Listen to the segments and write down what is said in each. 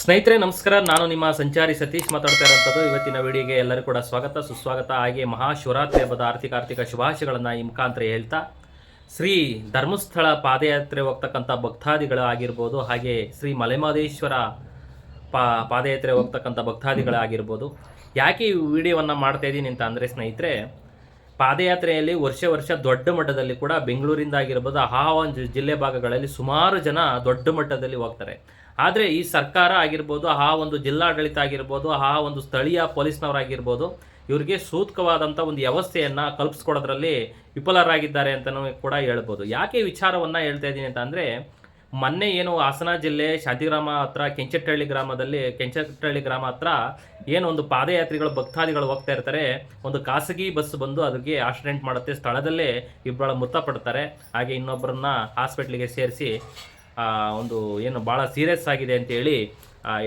ಸ್ನೇಹಿತರೆ, ನಮಸ್ಕಾರ. ನಾನು ನಿಮ್ಮ ಸಂಚಾರಿ ಸತೀಶ್ ಮಾತಾಡ್ತಾ ಇರೋಂಥದ್ದು. ಇವತ್ತಿನ ವಿಡಿಯೋಗೆ ಎಲ್ಲರೂ ಕೂಡ ಸ್ವಾಗತ. ಸುಸ್ವಾಗತ. ಹಾಗೆ ಮಹಾಶಿವರಾತ್ರಿ ಹಬ್ಬದ ಆರ್ಥಿಕ ಆರ್ಥಿಕ ಶುಭಾಶಯಗಳನ್ನು ಈ ಮುಖಾಂತರ ಹೇಳ್ತಾ ಶ್ರೀ ಧರ್ಮಸ್ಥಳ ಪಾದಯಾತ್ರೆ ಹೋಗ್ತಕ್ಕಂಥ ಭಕ್ತಾದಿಗಳು ಆಗಿರ್ಬೋದು, ಹಾಗೆ ಶ್ರೀ ಮಲೆಮಹದೇಶ್ವರ ಪಾ ಪಾದಯಾತ್ರೆ ಹೋಗ್ತಕ್ಕಂಥ ಭಕ್ತಾದಿಗಳಾಗಿರ್ಬೋದು ಯಾಕೆ ಈ ವಿಡಿಯೋವನ್ನು ಮಾಡ್ತಾ ಇದ್ದೀನಿ ಅಂತ ಅಂದರೆ ಸ್ನೇಹಿತರೆ, ಪಾದಯಾತ್ರೆಯಲ್ಲಿ ವರ್ಷ ವರ್ಷ ದೊಡ್ಡ ಮಟ್ಟದಲ್ಲಿ ಕೂಡ ಬೆಂಗಳೂರಿಂದ ಆಗಿರ್ಬೋದು ಆ ಜಿಲ್ಲೆ ಭಾಗಗಳಲ್ಲಿ ಸುಮಾರು ಜನ ದೊಡ್ಡ ಮಟ್ಟದಲ್ಲಿ ಹೋಗ್ತಾರೆ. ಆದರೆ ಈ ಸರ್ಕಾರ ಆಗಿರ್ಬೋದು, ಆ ಒಂದು ಜಿಲ್ಲಾಡಳಿತ ಆಗಿರ್ಬೋದು, ಆ ಒಂದು ಸ್ಥಳೀಯ ಪೊಲೀಸ್ನವರಾಗಿರ್ಬೋದು, ಇವರಿಗೆ ಸೂಕ್ತವಾದಂಥ ಒಂದು ವ್ಯವಸ್ಥೆಯನ್ನು ಕಲ್ಪಿಸ್ಕೊಡೋದ್ರಲ್ಲಿ ವಿಫಲರಾಗಿದ್ದಾರೆ ಅಂತಲೂ ಕೂಡ ಹೇಳ್ಬೋದು. ಯಾಕೆ ವಿಚಾರವನ್ನು ಹೇಳ್ತಾ ಇದ್ದೀನಿ ಅಂತ ಅಂದರೆ, ಮೊನ್ನೆ ಏನು ಹಾಸನ ಜಿಲ್ಲೆ ಶಾಂತಿಗ್ರಾಮ ಹತ್ರ ಕೆಂಚಟ್ಟಹಳ್ಳಿ ಗ್ರಾಮದಲ್ಲಿ ಕೆಂಚಟ್ಟಹಳ್ಳಿ ಗ್ರಾಮ ಹತ್ರ ಏನು ಒಂದು ಪಾದಯಾತ್ರಿಗಳು, ಭಕ್ತಾದಿಗಳು ಹೋಗ್ತಾ ಇರ್ತಾರೆ. ಒಂದು ಖಾಸಗಿ ಬಸ್ ಬಂದು ಅದಕ್ಕೆ ಆಕ್ಸಿಡೆಂಟ್ ಮಾಡುತ್ತೆ. ಸ್ಥಳದಲ್ಲೇ ಇಬ್ಬರು ಮೃತಪಡ್ತಾರೆ. ಹಾಗೆ ಇನ್ನೊಬ್ಬರನ್ನ ಹಾಸ್ಪಿಟ್ಲಿಗೆ ಸೇರಿಸಿ ಒಂದು ಏನು ಭಾಳ ಸೀರಿಯಸ್ ಆಗಿದೆ ಅಂತೇಳಿ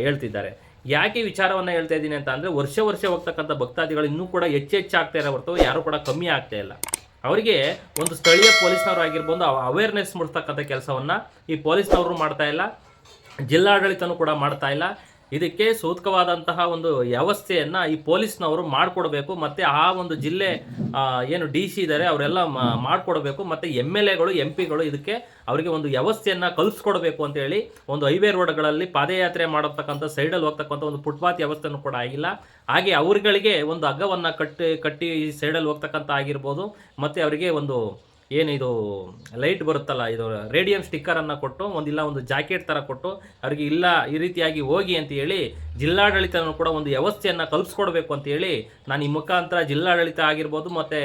ಹೇಳ್ತಿದ್ದಾರೆ. ಯಾಕೆ ವಿಚಾರವನ್ನು ಹೇಳ್ತಾ ಇದ್ದೀನಿ ಅಂತ ಅಂದರೆ, ವರ್ಷ ವರ್ಷ ಹೋಗ್ತಕ್ಕಂಥ ಭಕ್ತಾದಿಗಳು ಇನ್ನೂ ಕೂಡ ಹೆಚ್ಚೆಚ್ಚಾಗ್ತಾ ಇರೋ ಹೊರತು ಯಾರು ಕೂಡ ಕಮ್ಮಿ ಆಗ್ತಾ ಇಲ್ಲ. ಅವರಿಗೆ ಒಂದು ಸ್ಥಳೀಯ ಪೊಲೀಸ್ನವರು ಆಗಿರ್ಬೋದು ಅವೇರ್ನೆಸ್ ಮೂಡಿಸ್ತಕ್ಕಂಥ ಕೆಲಸವನ್ನು ಈ ಪೊಲೀಸ್ನವರು ಮಾಡ್ತಾ ಇಲ್ಲ. ಜಿಲ್ಲಾಡಳಿತನೂ ಕೂಡ ಮಾಡ್ತಾ ಇಲ್ಲ. ಇದಕ್ಕೆ ಸೂಕ್ತವಾದಂತಹ ಒಂದು ವ್ಯವಸ್ಥೆಯನ್ನು ಈ ಪೊಲೀಸ್ನವರು ಮಾಡಿಕೊಡ್ಬೇಕು, ಮತ್ತು ಆ ಒಂದು ಜಿಲ್ಲೆ ಏನು ಡಿ ಸಿ ಇದ್ದಾರೆ ಅವರೆಲ್ಲ ಮಾಡಿಕೊಡ್ಬೇಕು, ಮತ್ತು ಎಂ ಎಲ್ ಎಗಳು, ಎಂ ಪಿಗಳು ಇದಕ್ಕೆ ಅವರಿಗೆ ಒಂದು ವ್ಯವಸ್ಥೆಯನ್ನು ಅಂತ ಅಂತೇಳಿ ಒಂದು ಹೈವೇ ರೋಡ್ಗಳಲ್ಲಿ ಪಾದಯಾತ್ರೆ ಮಾಡತಕ್ಕಂಥ ಸೈಡಲ್ಲಿ ಹೋಗ್ತಕ್ಕಂಥ ಒಂದು ಫುಟ್ಪಾತ್ ವ್ಯವಸ್ಥೆನೂ ಕೂಡ ಆಗಿಲ್ಲ. ಹಾಗೆ ಅವರುಗಳಿಗೆ ಒಂದು ಹಗ್ಗವನ್ನು ಕಟ್ಟಿ ಕಟ್ಟಿ ಸೈಡಲ್ಲಿ ಹೋಗ್ತಕ್ಕಂಥ ಆಗಿರ್ಬೋದು, ಮತ್ತು ಅವರಿಗೆ ಒಂದು ಏನು ಇದು ಲೈಟ್ ಬರುತ್ತಲ್ಲ, ಇದು ರೇಡಿಯಂ ಸ್ಟಿಕ್ಕರನ್ನು ಕೊಟ್ಟು, ಒಂದಿಲ್ಲ ಒಂದು ಜಾಕೆಟ್ ಥರ ಕೊಟ್ಟು, ಅವ್ರಿಗೆ ಇಲ್ಲ ಈ ರೀತಿಯಾಗಿ ಹೋಗಿ ಅಂತ ಹೇಳಿ, ಜಿಲ್ಲಾಡಳಿತನೂ ಕೂಡ ಒಂದು ವ್ಯವಸ್ಥೆಯನ್ನು ಕಲ್ಪಿಸ್ಕೊಡ್ಬೇಕು ಅಂತ ಹೇಳಿ, ನಾನು ಈ ಮುಖಾಂತರ ಜಿಲ್ಲಾಡಳಿತ ಆಗಿರ್ಬೋದು ಮತ್ತು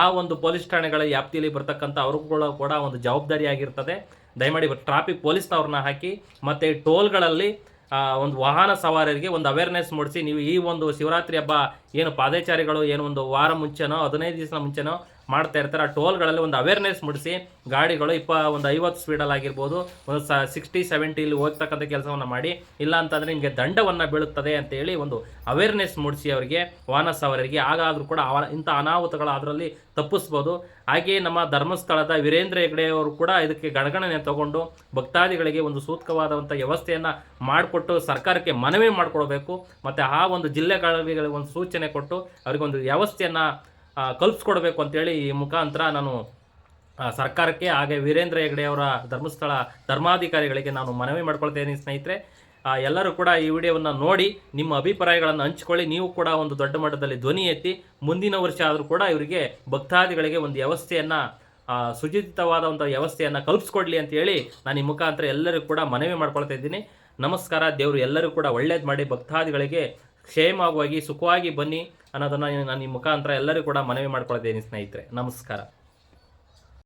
ಆ ಒಂದು ಪೊಲೀಸ್ ಠಾಣೆಗಳ ವ್ಯಾಪ್ತಿಯಲ್ಲಿ ಬರ್ತಕ್ಕಂಥ ಅವ್ರುಗಳು ಕೂಡ ಒಂದು ಜವಾಬ್ದಾರಿ ಆಗಿರ್ತದೆ. ದಯಮಾಡಿ ಟ್ರಾಫಿಕ್ ಪೊಲೀಸ್ನವ್ರನ್ನ ಹಾಕಿ, ಮತ್ತು ಟೋಲ್ಗಳಲ್ಲಿ ಒಂದು ವಾಹನ ಸವಾರರಿಗೆ ಒಂದು ಅವೇರ್ನೆಸ್ ಮೂಡಿಸಿ, ನೀವು ಈ ಒಂದು ಶಿವರಾತ್ರಿ ಹಬ್ಬ ಏನು ಪಾದಚಾರಿಗಳು, ಏನು ಒಂದು ವಾರ ಮುಂಚೆನೋ, ಹದಿನೈದು ದಿವಸ ಮುಂಚೆನೋ ಮಾಡ್ತಾ ಇರ್ತಾರೆ. ಆ ಟೋಲ್ಗಳಲ್ಲಿ ಒಂದು ಅವೇರ್ನೆಸ್ ಮೂಡಿಸಿ ಗಾಡಿಗಳು ಇಪ್ಪ ಒಂದು ಐವತ್ತು ಸ್ಪೀಡಲ್ಲಿ ಆಗಿರ್ಬೋದು, ಒಂದು ಸ ಸಿಕ್ಸ್ಟಿ ಸೆವೆಂಟಿಲಿ ಹೋಗ್ತಕ್ಕಂಥ ಕೆಲಸವನ್ನು ಮಾಡಿ, ಇಲ್ಲ ಅಂತಂದರೆ ನಿಮಗೆ ದಂಡವನ್ನು ಬೀಳುತ್ತದೆ ಅಂತೇಳಿ ಒಂದು ಅವೇರ್ನೆಸ್ ಮೂಡಿಸಿ ಅವರಿಗೆ ವಾಹನ ಸವಾರರಿಗೆ ಆಗಾದರೂ ಕೂಡ ಇಂಥ ಅನಾಹುತಗಳು ಅದರಲ್ಲಿ ತಪ್ಪಿಸ್ಬೋದು. ಹಾಗೆಯೇ ನಮ್ಮ ಧರ್ಮಸ್ಥಳದ ವೀರೇಂದ್ರ ಹೆಗ್ಡೆ ಅವರು ಕೂಡ ಇದಕ್ಕೆ ಗಣಗಣನೆ ತಗೊಂಡು ಭಕ್ತಾದಿಗಳಿಗೆ ಒಂದು ಸೂಕ್ತವಾದಂಥ ವ್ಯವಸ್ಥೆಯನ್ನು ಮಾಡಿಕೊಟ್ಟು ಸರ್ಕಾರಕ್ಕೆ ಮನವಿ ಮಾಡಿಕೊಡ್ಬೇಕು. ಮತ್ತು ಆ ಒಂದು ಜಿಲ್ಲೆಗಳಿಗೆ ಒಂದು ಸೂಚನೆ ಕೊಟ್ಟು ಅವರಿಗೊಂದು ವ್ಯವಸ್ಥೆಯನ್ನು ಕಲ್ಪಿಸ್ಕೊಡ್ಬೇಕು ಅಂತೇಳಿ ಈ ಮುಖಾಂತರ ನಾನು ಸರ್ಕಾರಕ್ಕೆ ಹಾಗೆ ವೀರೇಂದ್ರ ಹೆಗ್ಡೆ ಅವರ ಧರ್ಮಸ್ಥಳ ಧರ್ಮಾಧಿಕಾರಿಗಳಿಗೆ ನಾನು ಮನವಿ ಮಾಡ್ಕೊಳ್ತೇನೆ ಸ್ನೇಹಿತರೆ. ಎಲ್ಲರೂ ಕೂಡ ಈ ವಿಡಿಯೋವನ್ನು ನೋಡಿ, ನಿಮ್ಮ ಅಭಿಪ್ರಾಯಗಳನ್ನು ಹಂಚಿಕೊಳ್ಳಿ. ನೀವು ಕೂಡ ಒಂದು ದೊಡ್ಡ ಮಟ್ಟದಲ್ಲಿ ಧ್ವನಿ ಎತ್ತಿ, ಮುಂದಿನ ವರ್ಷ ಆದರೂ ಕೂಡ ಇವರಿಗೆ ಭಕ್ತಾದಿಗಳಿಗೆ ಒಂದು ವ್ಯವಸ್ಥೆಯನ್ನು ಸುಜಿತವಾದ ಒಂದು ವ್ಯವಸ್ಥೆಯನ್ನು ಕಲ್ಪಿಸ್ಕೊಡ್ಲಿ ಅಂತ ಹೇಳಿ ನಾನು ಈ ಮುಖಾಂತರ ಎಲ್ಲರಿಗೂ ಕೂಡ ಮನವಿ ಮಾಡ್ಕೊಳ್ತಾ ಇದ್ದೀನಿ. ನಮಸ್ಕಾರ, ದೇವರು ಎಲ್ಲರೂ ಕೂಡ ಒಳ್ಳೇದು ಮಾಡಿ ಭಕ್ತಾದಿಗಳಿಗೆ ಕ್ಷೇಮವಾಗಿ ಸುಖವಾಗಿ ಬನ್ನಿ ಅನ್ನೋದನ್ನು ನಾನು ಈ ಮುಖಾಂತರ ಎಲ್ಲರಿಗೂ ಕೂಡ ಮನವಿ ಮಾಡ್ಕೊಳ್ತಾ ಇದ್ದೀನಿ ಸ್ನೇಹಿತರೆ. ನಮಸ್ಕಾರ.